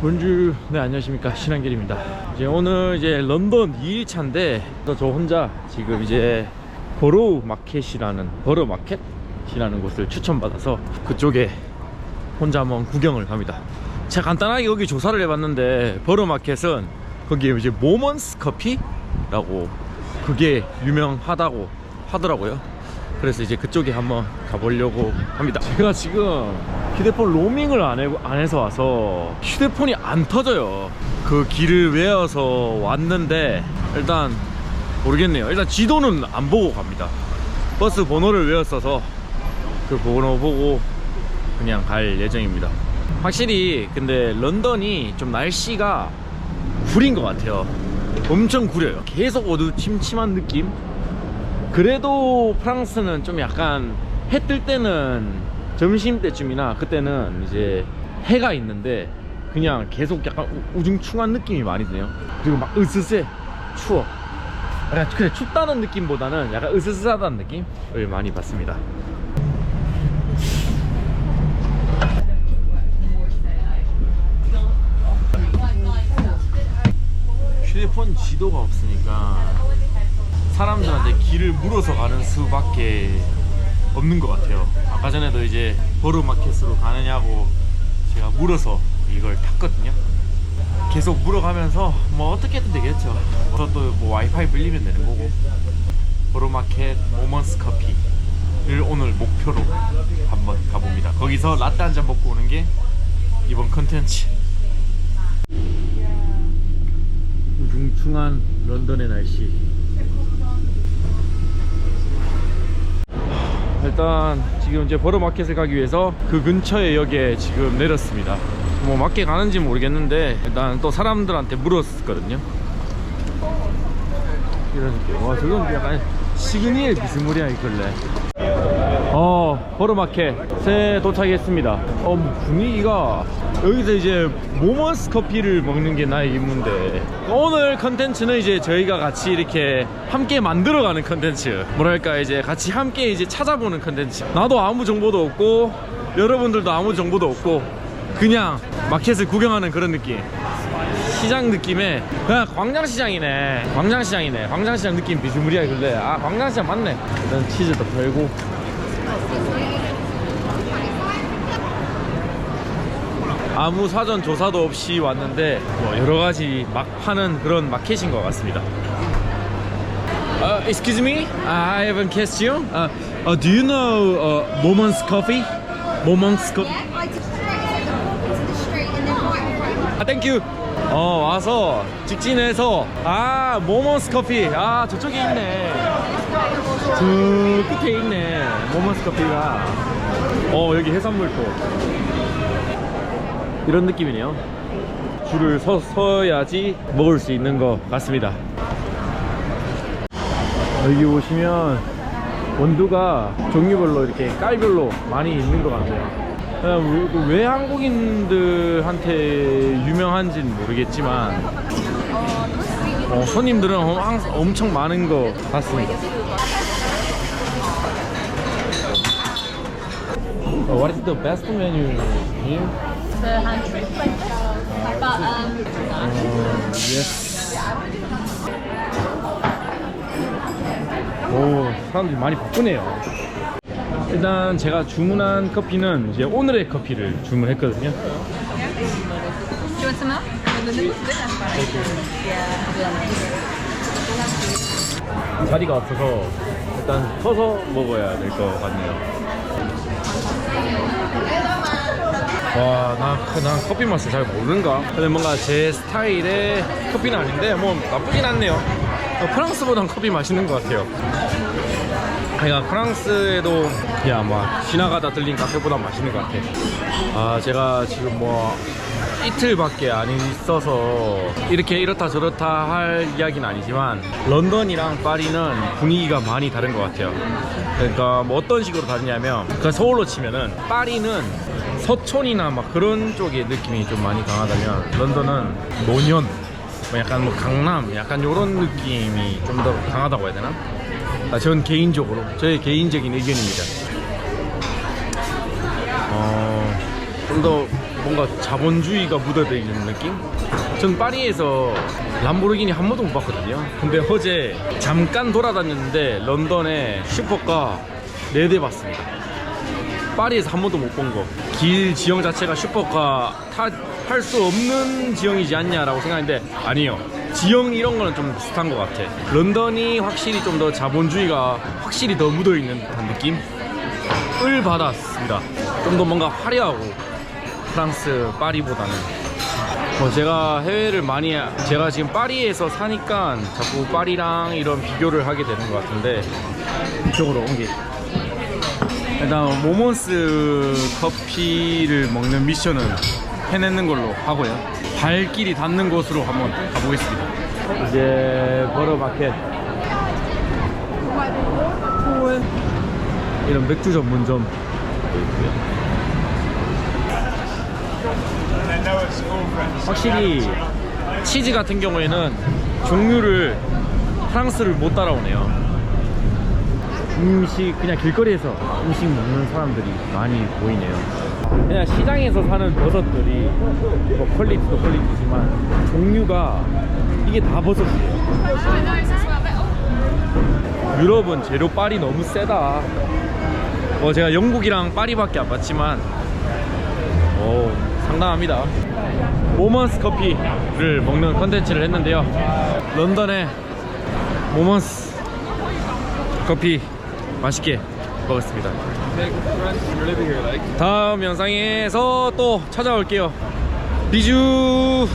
본주 네 안녕하십니까. 신한길입니다. 이제 오늘 이제 런던 2일차인데 또저 혼자 지금 이제 버로우 마켓이라는 버러 마켓이라는 곳을 추천받아서 그쪽에 혼자 한번 구경을 갑니다. 제가 간단하게 여기 조사를 해봤는데 버러 마켓은 거기에 이제 모먼스 커피라고 그게 유명하다고 하더라고요 그래서 이제 그쪽에 한번 가보려고 합니다. 제가 지금 휴대폰 로밍을 안, 해, 안 해서 와서 휴대폰이 안 터져요. 그 길을 외워서 왔는데 일단 모르겠네요. 일단 지도는 안 보고 갑니다. 버스 번호를 외웠어서 그 번호 보고 그냥 갈 예정입니다. 확실히 근데 런던이 좀 날씨가 구린 것 같아요. 엄청 구려요. 계속 어두침침한 느낌 그래도 프랑스는 좀 약간 해 뜰 때는 점심 때쯤이나 그때는 이제 해가 있는데 그냥 계속 약간 우- 우중충한 느낌이 많이 드네요. 그리고 막 으스스해 추워. 약간 그냥 춥다는 느낌보다는 약간 으스스하다는 느낌을 많이 받습니다. 휴대폰 지도가 없으니까 사람들한테 길을 물어서 가는 수밖에 없는 것 같아요. 아까 전에도 이제 버르마켓으로 가느냐고 제가 물어서 이걸 탔거든요. 계속 물어가면서 뭐 어떻게든 되겠죠. 저도 뭐 와이파이 빌리면 되는 거고 버르마켓 모먼스 커피를 오늘 목표로 한번 가봅니다. 거기서 라떼 한 잔 먹고 오는 게 이번 컨텐츠. 우중충한 런던의 날씨. 일단 지금 이제 버러마켓을 가기 위해서 그 근처의 역에 지금 내렸습니다. 뭐 맞게 가는지 모르겠는데 일단 또 사람들한테 물었거든요. 이런 느낌. 와 저건 약간 시그니엘 비스무리한 이걸래. 어 버러마켓에 도착했습니다. 어뭐 분위기가 여기서 이제 모먼스 커피를 먹는 게 나의 임무인데 오늘 컨텐츠는 이제 저희가 같이 이렇게 함께 만들어가는 컨텐츠. 뭐랄까 이제 같이 함께 이제 찾아보는 컨텐츠. 나도 아무 정보도 없고 여러분들도 아무 정보도 없고 그냥 마켓을 구경하는 그런 느낌. 시장 느낌에 그냥 광장시장이네. 광장시장이네. 광장시장 느낌 비스무리하게 그래 아 광장시장 맞네. 일단 치즈도 털고 아무 사전 조사도 없이 왔는데 뭐 여러 가지 막 파는 그런 마켓인 것 같습니다. Uh, excuse me, I have a question. Uh, uh, do you know uh, Moments Coffee? Moments Coffee. Yeah, I just the street and then right in front. 아, 땡큐. 어, 와서 직진해서 아, 모먼스 커피. 아, 저쪽에 있네. 저 끝에 있네. 모먼스 커피가. 어, 여기 해산물도. 이런 느낌이네요. 줄을 서, 서야지 먹을 수 있는 것 같습니다. 여기 오시면 원두가 종류별로 이렇게 깔별로 많이 있는 것 같아요. 그냥 왜- 왜 한국인들한테 유명한지는 모르겠지만 어, 손님들은 엄- 항상 엄청 많은 것 같습니다. What is the best menu here? The hand shrimp breakfast. But um, Uh, yes. 오, 사람들이 많이 바쁘네요. 일단 제가 주문한 커피는 이제 오늘의 커피를 주문했거든요. do you want some milk? 자리가 없어서 일단 서서 먹어야 될 것 같네요. 와, 나, 난 커피 맛을 잘 모르는가? 근데 뭔가 제 스타일의 커피는 아닌데, 뭐, 나쁘진 않네요. 어, 프랑스보단 커피 맛있는 것 같아요. 제가 프랑스에도 그냥 막 지나가다 들린 카페보다 맛있는 것 같아. 아, 제가 지금 뭐, 이틀밖에 안 있어서 이렇게 이렇다 저렇다 할 이야기는 아니지만 런던이랑 파리는 분위기가 많이 다른 것 같아요. 그러니까 뭐 어떤 식으로 다르냐면 그 서울로 치면은 파리는 서촌이나 막 그런 쪽의 느낌이 좀 많이 강하다면 런던은 노년 뭐 약간 뭐 강남 약간 요런 느낌이 좀 더 강하다고 해야 되나? 아, 전 개인적으로 저의 개인적인 의견입니다. 어, 좀 더 뭔가 자본주의가 묻어져 있는 느낌? 전 파리에서 람보르기니 한 번도 못 봤거든요. 근데 어제 잠깐 돌아다녔는데 런던에 슈퍼카 4대 봤습니다. 파리에서 한 번도 못 본 거. 길 지형 자체가 슈퍼카 탈 수 없는 지형이지 않냐라고 생각했는데 아니요. 지형 이런 거는 좀 비슷한 것 같아. 런던이 확실히 좀 더 자본주의가 확실히 더 묻어 있는 듯한 느낌을 받았습니다. 좀 더 뭔가 화려하고 프랑스 파리보다는. 뭐 제가 해외를 많이 제가 지금 파리에서 사니까 자꾸 파리랑 이런 비교를 하게 되는 것 같은데 이쪽으로 옮기. 일단 모몬스 커피를 먹는 미션은 해내는 걸로 하고요. 발길이 닿는 곳으로 한번 가보겠습니다. 이제 버러 마켓. 이런 맥주 전문점. 확실히 치즈 같은 경우에는 종류를 프랑스를 못 따라오네요. 음식 그냥 길거리에서 음식 먹는 사람들이 많이 보이네요. 그냥 시장에서 사는 버섯들이 뭐 퀄리티도 퀄리티지만 종류가 이게 다 버섯이에요. 유럽은 재료 빨이 너무 세다. 뭐 제가 영국이랑 파리밖에 안 봤지만 오 상당합니다. 모먼스 커피를 먹는 컨텐츠를 했는데요. 런던의 모먼스 커피 맛있게 먹었습니다. 다음 영상에서 또 찾아올게요. 비주